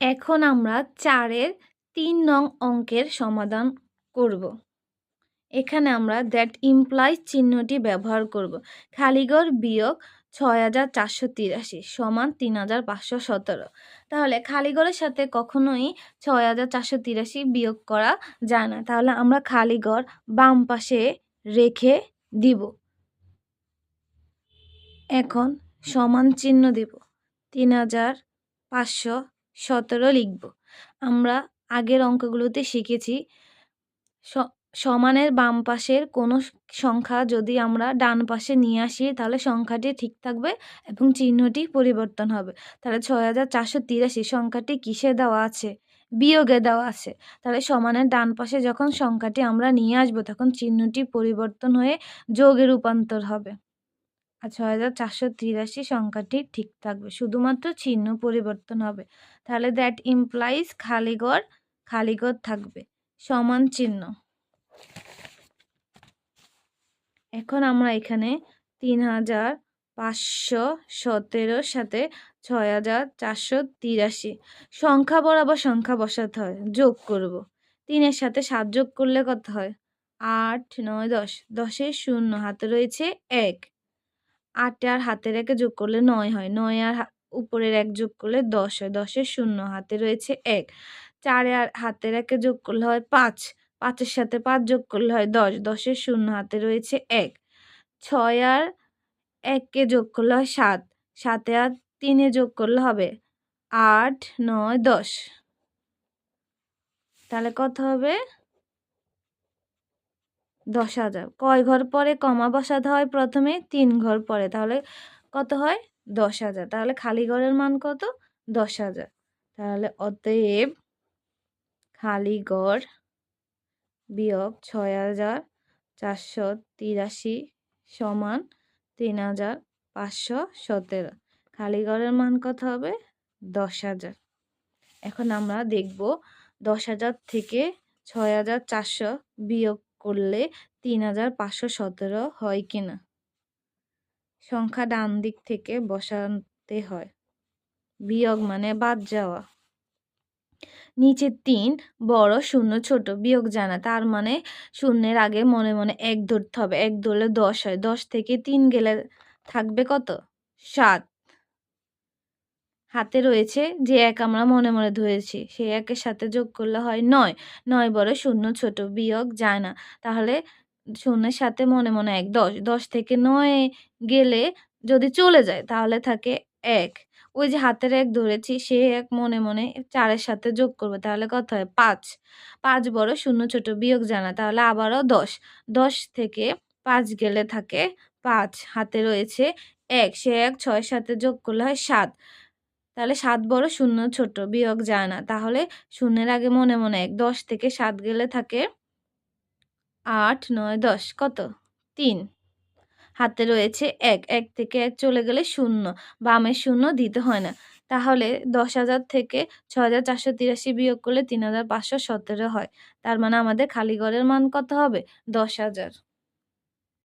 এখন আমরা চারের তিন নং অঙ্কের সমাধান করব। এখানে আমরা দ্যাট ইমপ্লাইজ চিহ্নটি ব্যবহার করব। খালিগড় বিয়োগ ছয় হাজার চারশো তিরাশি সমান তিন হাজার পাঁচশো সতেরো। তাহলে খালিগড়ের সাথে কখনোই ছয় হাজার চারশো তিরাশি বিয়োগ করা যায় না। তাহলে আমরা খালিগড় বাম পাশে রেখে দিব। এখন সমান চিহ্ন দিব। তিন হাজার পাঁচশো সতেরো লিখব। আমরা আগের অঙ্কগুলোতে শিখেছি সমানের বাম পাশের কোনো সংখ্যা যদি আমরা ডান পাশে নিয়ে আসি, তাহলে সংখ্যাটি ঠিক থাকবে এবং চিহ্নটি পরিবর্তন হবে। তাহলে ছয় হাজার চারশো তিরাশি সংখ্যাটি কিসে দেওয়া আছে? বিয়োগে দেওয়া আছে। তাহলে সমানের ডান পাশে যখন সংখ্যাটি আমরা নিয়ে আসব, তখন চিহ্নটি পরিবর্তন হয়ে যোগে রূপান্তর হবে। আর ছয় হাজার চারশো তিরাশি সংখ্যাটি ঠিক থাকবে। শুধুমাত্র চিহ্ন পরিবর্তন হবে। তাহলে দ্যাট ইমপ্লাইজ খালিগড় খালিগড় থাকবে। সমান চিহ্ন। এখন আমরা এখানে তিন হাজার পাঁচশো সতেরোর সাথে ছয় হাজার চারশো তিরাশি সংখ্যা বরাবর সংখ্যা বসাতে হয়, যোগ করব। তিনের সাথে সাত যোগ করলে কত হয়? আট, নয়, দশ। দশের শূন্য, হাতে রয়েছে এক। আটে আর হাতের একে যোগ করলে নয় হয়। নয় আর উপরের এক যোগ করলে দশ হয়। দশের শূন্য, হাতে রয়েছে এক। চারে আর হাতের একে যোগ করলে হয় পাঁচ। পাঁচের সাথে পাঁচ যোগ করলে হয় দশ। দশের শূন্য, হাতে রয়েছে এক। ছয় আর এককে যোগ করলে হয় সাত। সাতে আর তিনে যোগ করলে হবে আট, নয়, দশ। তাহলে কত হবে? দশ হাজার। কয় ঘর পরে কমা বসাতে হয় প্রথমে? তিন ঘর পরে। তাহলে কত হয়? দশ হাজার। তাহলে খালি ঘরের মান কত? দশ হাজার। তাহলে অতএব খালি ঘর বিয়োগ ছয় হাজার চারশো তিরাশি সমান তিন হাজার পাঁচশো সতেরো। খালি ঘরের মান কত হবে? দশ হাজার। এখন আমরা দেখব দশ হাজার থেকে ছয় হাজার চারশো বিয়োগ করলে তিন হাজার পাঁচশো সতেরো হয় কি না? সংখ্যা ডান দিক থেকে বসাতে হয়। বিয়োগ মানে বাদ যাওয়া। নিচে তিন, বড়, শূন্য, ছোট বিয়োগ জানা। তার মানে শূন্যের আগে মনে মনে এক ধরতে হবে। এক ধরলে দশ হয়। দশ থেকে তিন গেলে থাকবে কত? সাত। হাতে রয়েছে যে এক আমরা মনে মনে ধরেছি। সেই একের সাথে যোগ করলে হয় নয়। নয় বড় শূন্য, ছোট বিয়োগ যায় না। তাহলে শূন্যের সাথে মনে মনে এক, দশ। দশ থেকে নয় গেলে যদি চলে যায়, তাহলে থাকে এক। ওই যে হাতের এক ধরেছি, সে এক মনে মনে চারের সাথে যোগ করবে, তাহলে কত হয়? পাঁচ। পাঁচ বড় শূন্য, ছোট বিয়োগ জানা তাহলে আবারও দশ। দশ থেকে পাঁচ গেলে থাকে পাঁচ। হাতে রয়েছে এক। সে এক ছয়ের সাথে যোগ করলে হয় সাত। তাহলে সাত বড় শূন্য ছোট বিয়োগ যায় না। তাহলে শূন্যের আগে মনে মনে এক, দশ থেকে সাত গেলে থাকে আট, নয়, দশ, কত? তিন। হাতে রয়েছে এক এক থেকে এক চলে গেলে শূন্য। বামের শূন্য দিতে হয় না। তাহলে দশ হাজার থেকে ছ হাজার চারশো তিরাশি বিয়োগ করলে তিন হাজার পাঁচশো সতেরো হয়। তার মানে আমাদের খালি ঘরের মান কত হবে? দশ হাজার।